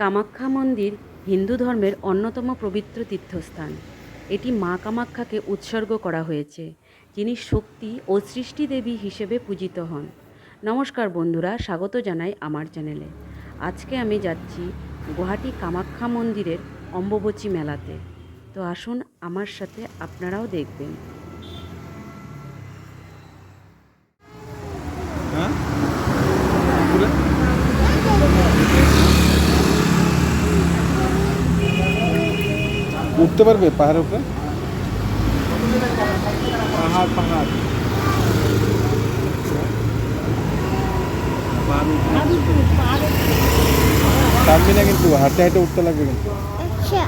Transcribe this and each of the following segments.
কামাখ্যা মন্দির হিন্দু ধর্মের অন্যতম পবিত্র তীর্থস্থান। এটি মা কামাখ্যাকে উৎসর্গ করা হয়েছে, যিনি শক্তি ও সৃষ্টি দেবী হিসেবে পূজিত হন। নমস্কার বন্ধুরা, স্বাগত জানাই আমার চ্যানেলে। আজকে আমি যাচ্ছি গুয়াহাটি কামাখ্যা মন্দিরের অম্বুবচী মেলাতে। তো আসুন আমার সাথে আপনারাও দেখবেন। উঠতে পারবে পাহাড়ের উপরে? পাহাড় পাহাড়। পারবি। না কিন্তু হাঁটতে হাঁটে উঠতে লাগবে কিন্তু। আচ্ছা।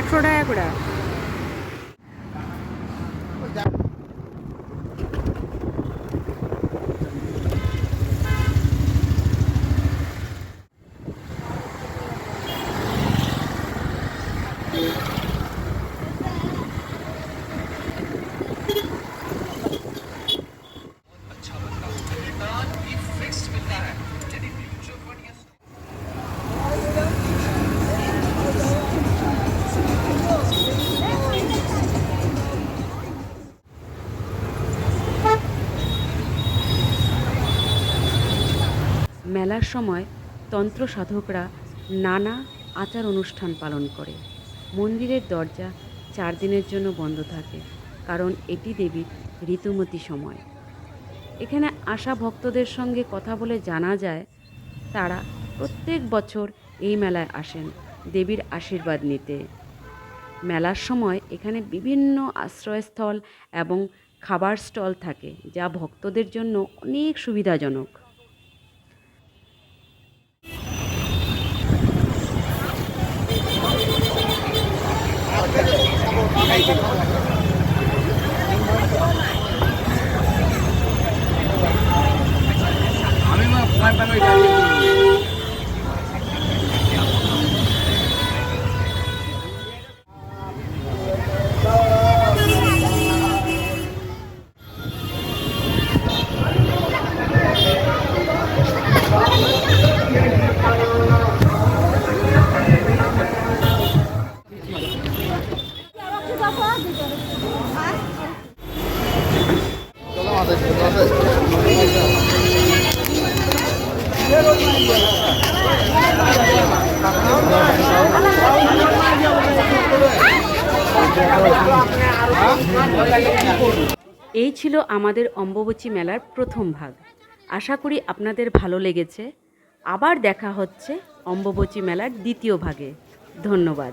একশো টাকা করে। মেলার সময় তন্ত্র সাধকরা নানা আচার অনুষ্ঠান পালন করে। মন্দিরের দরজা চার দিনের জন্য বন্ধ থাকে, কারণ এটি দেবীর ঋতুমতি সময়। এখানে আসা ভক্তদের সঙ্গে কথা বলে জানা যায়, তারা প্রত্যেক বছর এই মেলায় আসেন দেবীর আশীর্বাদ নিতে। মেলার সময় এখানে বিভিন্ন আশ্রয়স্থল এবং খাবার স্টল থাকে, যা ভক্তদের জন্য অনেক সুবিধাজনক। আমি মা ভয় পাবো Thank you. এই ছিল আমাদের অম্বুবচী মেলার প্রথম ভাগ। আশা করি আপনাদের ভালো লেগেছে। আবার দেখা হচ্ছে অম্বুবচী মেলার দ্বিতীয় ভাগে। ধন্যবাদ।